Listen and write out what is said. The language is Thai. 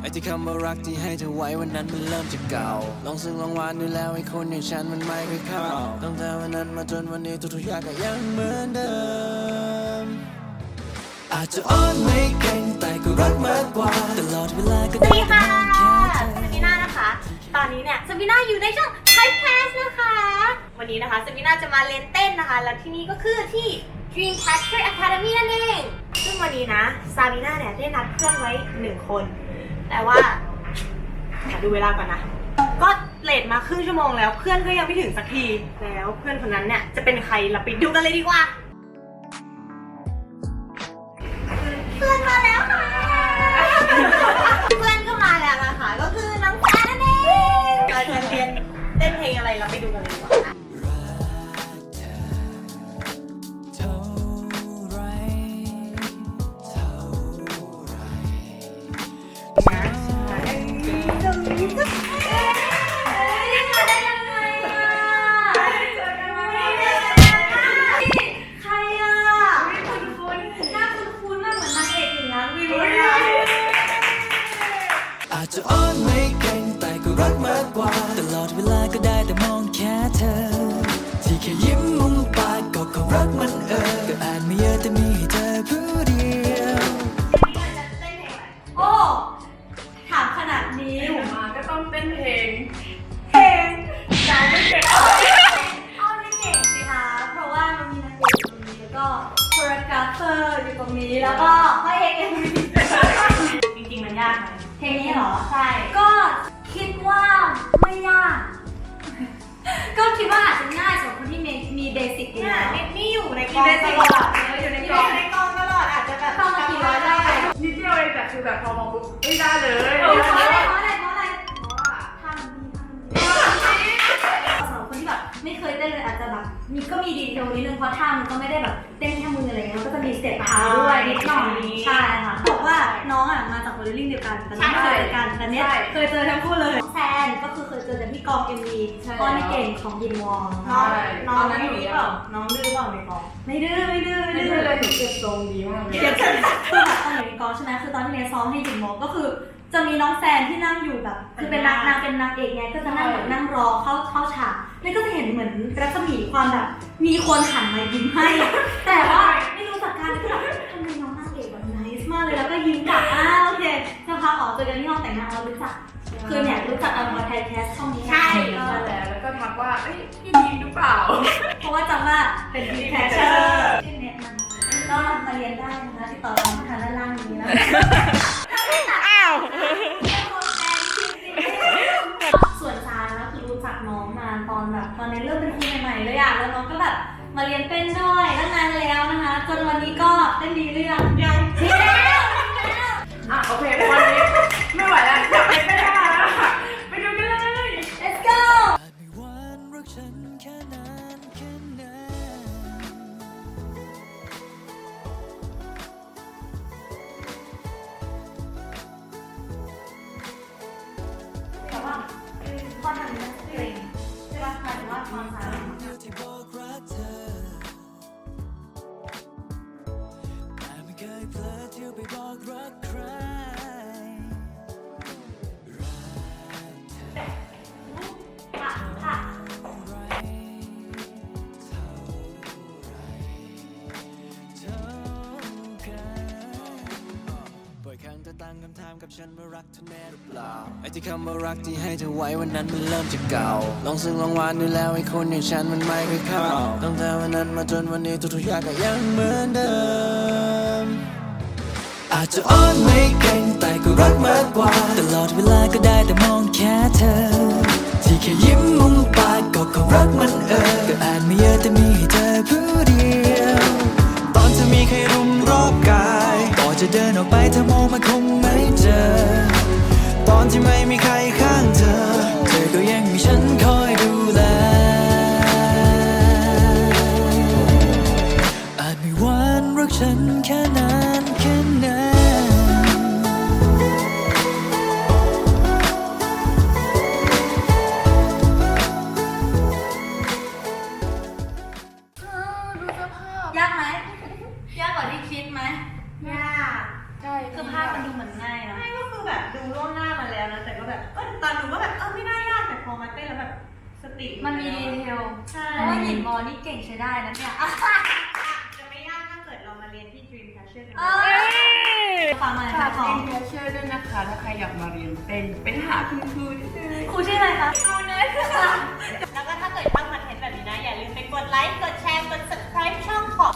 ไอ้ที่คำว่ารักที่ให้เธอไว้วันนั้นมันเริ่มจะเก่า ลองซึ่งลองหวานดูแล้วไอ้คนอย่างฉันมันไม่เคยเข้า ตั้งแต่วันนั้นมาจนวันนี้ทุกๆอย่างก็ยังเหมือนเดิม อาจจะอ่อนไม่เก่งแต่ก็รักมากกว่าตลอดเวลาก็สวัสได้ดีค่ะมองแค่เธอสมิน่านะคะ ตอนนี้เนี่ยสมิน่าอยู่ในช่องไทยแคสนะคะ วันนี้นะคะสมิน่าจะมาเรียนเต้นนะคะ แล้วที่นี่ก็คือที่ Dream Catcher Academy นั่นเอง ซึ่งวันนี้นะซาบิน่าเนี่ยได้นัดเพื่อนไว้หนึ่งคน แต่ว่าขอดูเวลาก่อนนะ ก็เลทมาครึ่งชั่วโมงแล้ว เพื่อนก็ยังไม่ถึงสักทีแล้วเพื่อนคนนั้นเนี่ยจะเป็นใครเราไปดูกันเลยดีกว่า เพื่อนมาแล้วค่ะ เพื่อนก็มาแล้วนะคะ ก็คือน้องแฟนนั่นเองเราจะเรียนเต้นเพลงอะไรเราไปดูกันเลยดีกว่า จะอ่อนไม่เก่งแต่ก็รักมากกว่า ตลอดเวลาก็ได้แต่มองแค่เธอ ที่แค่ยิ้มมุมปากก็คงรักมันเออก็อาจไม่เยอะแต่มีให้เธอผู้เดียว เพลงนี้เหรอ ใช่ ก็คิดว่าไม่ยาก ก็คิดว่าอาจจะง่ายสำหรับคนที่มีมีเบสิกอยู่แล้วนี่อยู่ในกองตลอดอยู่ในกองในกอง ไม่เคยเต้นเลยอาจจะแบบมีก็มีดีเทลนิดนึงเพราะท่ามันก็ไม่ได้แบบเต้นแค่มืออะไรเงี้ยมันก็จะมีสเต็ปเท้าด้วยนิดหน่อยใช่ค่ะบอกว่าน้องอะมาจากโมเดลลิ่งเดียวกันแต่ไม่เคยเจอกันแต่เนี้ยเคยเจอทั้งคู่เลยแซนก็คือเคยเจอกันที่กอง MV ตอนในเก่งของยินวองใช่น้ตอองนนั้นหนูยังแบบน้องดื้อเปล่าในกองไม่ดื้อไม่ดื้อไม่ไม่ได้ดื้อเลยหนูเก็บทรงดีมากเลยเดี๋ยวคือแบบตอนอยู่ในกองใช่ไหมคือตอนที่เนยซ้อมให้หญิงโมก็คือ จะมีน้องแฟนที่นั่งอยู่แบบ คือเป็นนางนางเป็นนางเอกไงก็จะนั่งแบบนั่งรอเข้าเข้าฉากแล้วก็จะเห็นเหมือนรัศมีความแบบ มีคนหันมายิ้มให้ แต่ว่าไม่รู้จักกันก็แบบทำไมน้องนางเอกแบบนิสมากเลยแล้วก็ยิ้มกลับอ้าโอเคสักพักออกเจอกันที่ห้องแต่งหน้าเรารู้จักคือเนี่ยรู้จักกันมาไทยแคสช่องนี้ใช่ก็แล้วแล้วก็ทักว่าเอ้ยพี่ดีมหรือเปล่า เพราะว่าจำว่าเป็นดีแคชเชอร์ที่แนะนำก็มาเรียนได้นะคะติดต่อทางทางด้านล่างนี้นะ มาเรียนเต้นด้วยตั้งนานแล้วนะคะ จนวันนี้ก็เต้นดีเรื่องยังดีแล้วอะโอเควันนี้ไม่ไหวแล้วอยากไปไม่ได้แล้วค่ะไปดูกันเลย let's go อาจไม่หวานรักฉันแค่นานแค่ไหนแต่ว่าพอทำนี้มันเกร เคยเผลอเที่ยวไปบอกรักใครค่ะค่ะเท่าไรเท่าไรเท่ากันบ่อยครั้งเธอตั้งคำถามกับฉันว่ารักเธอแน่หรือเปล่าไอ้ที่คำว่ารักที่ให้เธอไว้วันนั้นมันเริ่มจะเก่าลองซึ่งลองหวานดูแล้วไอ้คนอย่างฉันมันไม่เคยเข้าตั้งแต่วันนั้นมาจนวันนี้ทุกๆอย่างก็ยังเหมือนเดิม อาจจะอ่อนไม่เก่งแต่ก็รักมากกว่า ตลอดเวลาก็ได้แต่มองแค่เธอ ที่แค่ยิ้มมุมปากก็คงรักมันเออก็อ่านไม่เยอะแต่มีให้เธอผู้เดียว ตอนจะมีใครรุมรอบกายก่อนจะเดินออกไปเธอมองมาคงไม่เจอ ตอนที่ไม่มีใคร ยากไหมยากกว่าที่คิดไหมยากใช่คือภาพมันดูเหมือนง่ายนะไม่ก็คือแบบแล้วนะแต่ก็แบบเออตอนหนูก็แบบเออไม่น่ายากแต่พอมาเต้นแล้วแบบสติมันมีดีเทลใช่เพราะว่าหยินมอนี่เก่งใช้ได้นะเนี่ยจะไม่ยากถ้าเกิดเรามาเรียนที่ Dream Catcher กันเอ้ยฟังมาเลยฝาค่ะกขอเต้นแคชเชอร์ด้วยนะคะถ้าใค รอยากมาเรียนเต้นเป็นหาคุณครูที่เลยครูชื่ออะไรคะ ครูเนยค่ะ แล้วก็ถ้าเกิดชอบคอนเทนต์แบบนี้นะ อย่าลืมไปกดไลค์ กดแชร์ กด subscribe ช่องของ